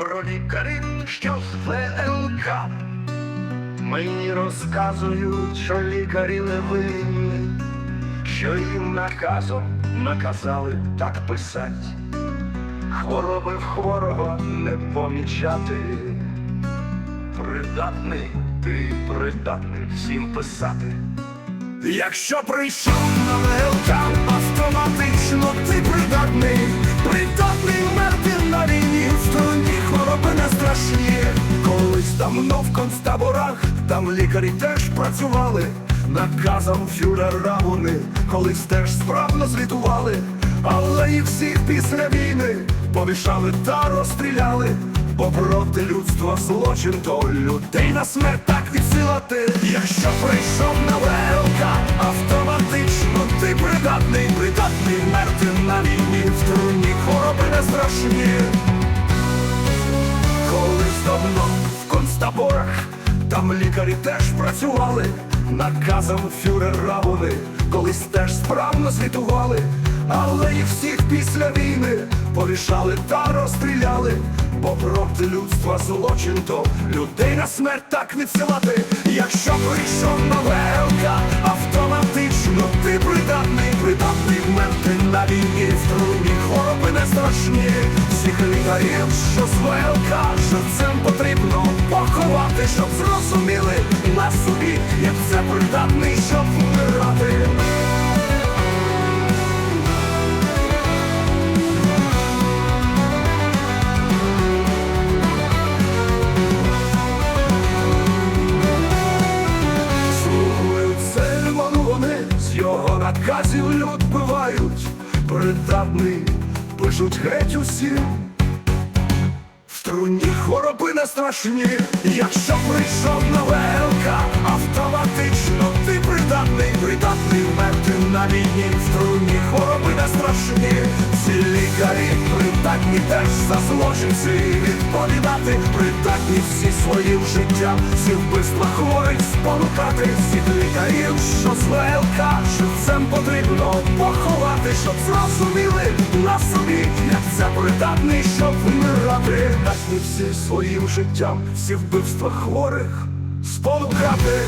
про лікарів, що з ВЛК. Мені розказують, що лікарі не винні, що їм наказом наказали так писать. Хвороби в хворого не помічати. Придатний, ти придатний всім писати. Якщо прийшов на ВЛК, давно в концтаборах, там лікарі теж працювали, наказом фюрера вони колись теж справно звітували, але їх всіх після війни повішали та розстріляли. Бо проти людства злочин, то людей на смерть так відсилати. Якщо прийшов на ВЛК, автоматично ти придатний, придатний мерти на війні, в труні хвороби не страшні. Там лікарі теж працювали, наказом фюрера вони колись теж справно звітували, але їх всіх після війни повішали та розстріляли, бо проти людства злочин, то людей на смерть так відсилати. Якщо прийшов на ВЛК, автоматично ти придатний, придатний вмерти на війні, в труні хвороби не страшні. Всіх лікарів, що з ВЛК, наказів люд бивають, придатний, пишуть геть усі. В труні хвороби не страшні, якщо прийшов на ВЛК, автоматично ти придатний, придатний вмерти на війні, в труні хвороби не страшні, всі лікарі придатні теж за злочин свій відповідати, придатні всі своїм життям, всі вбивства хворих спонукати, всіх лікарів, що зле живцем потрібно поховати, щоб зрозуміли на собі, як це придатний, щоб вмирати, Здатні всі своїм життям, всі вбивства хворих спонукати.